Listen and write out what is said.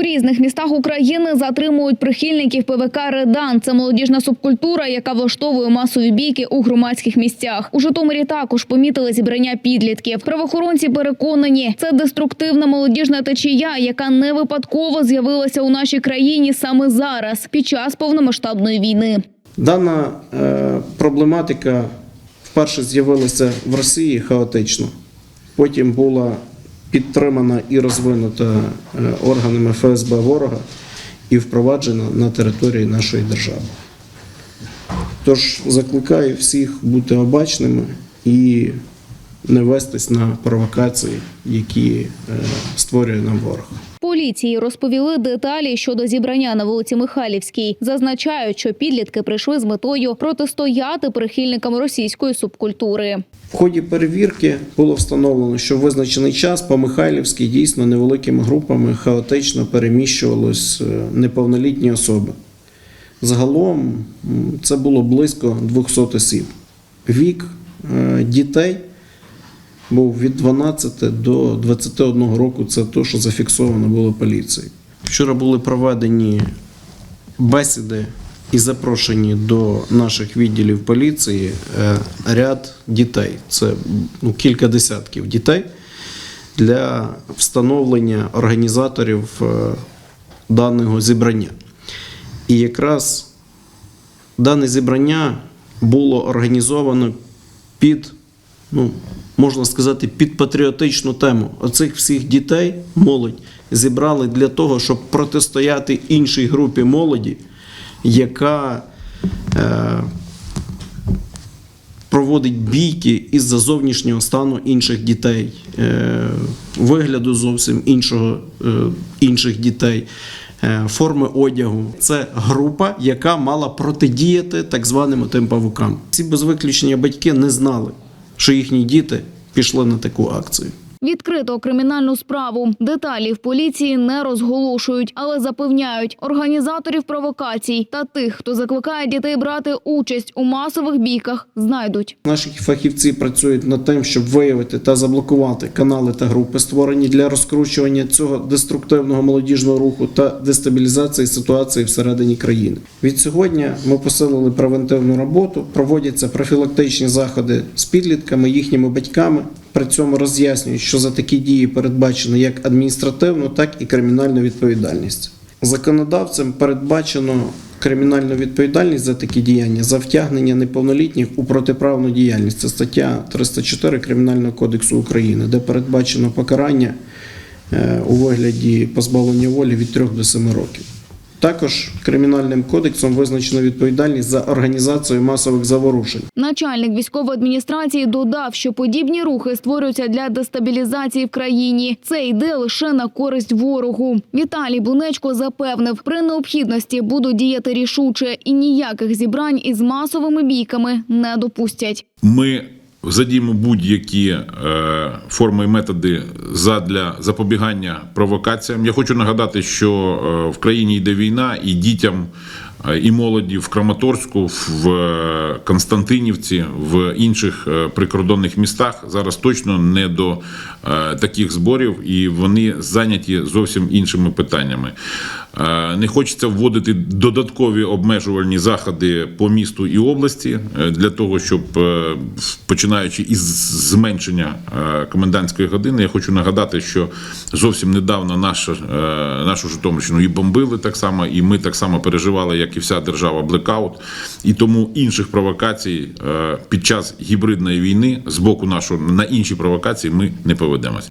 У різних містах України затримують прихильників ПВК Редан. Це молодіжна субкультура, яка влаштовує масові бійки у громадських місцях. У Житомирі також помітили зібрання підлітків. Правоохоронці переконані, це деструктивна молодіжна течія, яка не випадково з'явилася у нашій країні саме зараз, під час повномасштабної війни. Дана е, проблематика вперше з'явилася в Росії хаотично, потім була підтримана і розвинута е, органами ФСБ ворога і впроваджена на території нашої держави. Тож закликаю всіх бути обачними і не вестись на провокації, які е, створює нам ворог. Поліції розповіли деталі щодо зібрання на вулиці Михайлівській. Зазначають, що підлітки прийшли з метою протистояти прихильникам російської субкультури. В ході перевірки було встановлено, що в визначений час по Михайлівській дійсно невеликими групами хаотично переміщувались е, неповнолітні особи. Загалом це було близько 200 осіб. Вік е, дітей був від 12 до 21 року. Це те, що зафіксовано було поліцією. Вчора були проведені бесіди і запрошені до наших відділів поліції е, ряд дітей. Це ну, кілька десятків дітей для встановлення організаторів е, даного зібрання. І якраз дане зібрання було організовано під, ну, можна сказати, під патріотичну тему. Оцих всіх дітей, молодь, зібрали для того, щоб протистояти іншій групі молоді, яка е, проводить бійки із-за зовнішнього стану інших дітей, е, вигляду зовсім іншого, е, інших дітей, е, форми одягу. Це група, яка мала протидіяти так званим тим павукам. Ці без виключення батьки не знали, що їхні діти пішли на таку акцію. Відкрито кримінальну справу. Деталі в поліції не розголошують, але запевняють організаторів провокацій та тих, хто закликає дітей брати участь у масових бійках, знайдуть. Наші фахівці працюють над тим, щоб виявити та заблокувати канали та групи, створені для розкручування цього деструктивного молодіжного руху та дестабілізації ситуації всередині країни. Від сьогодні ми посилили превентивну роботу, проводяться профілактичні заходи з підлітками, їхніми батьками. При цьому роз'яснюють, що за такі дії передбачено як адміністративну, так і кримінальну відповідальність. Законодавцем передбачено кримінальну відповідальність за такі діяння за втягнення неповнолітніх у протиправну діяльність. Це стаття 304 Кримінального кодексу України, де передбачено покарання е, у вигляді позбавлення волі від 3 до 7 років. Також кримінальним кодексом визначено відповідальність за організацію масових заворушень. Начальник військової адміністрації додав, що подібні рухи створюються для дестабілізації в країні. Це йде лише на користь ворогу. Віталій Бунечко запевнив, при необхідності будуть діяти рішуче і ніяких зібрань із масовими бійками не допустять. Ми задіємо будь-які е, форми і методи задля запобігання провокаціям. Я хочу нагадати, що е, в країні йде війна, і дітям е, і молоді в Краматорську, в е, Константинівці, в інших прикордонних містах зараз точно не до таких зборів, і вони зайняті зовсім іншими питаннями. Е, Не хочеться вводити додаткові обмежувальні заходи по місту і області е, для того, щоб е, починаючи із зменшення комендантської години, я хочу нагадати, що зовсім недавно наша, е, нашу Житомирщину і бомбили так само, і ми так само переживали, як і вся держава, блекаут. І тому інших провокацій під час гібридної війни з боку нашого на інші провокації ми не поведемось.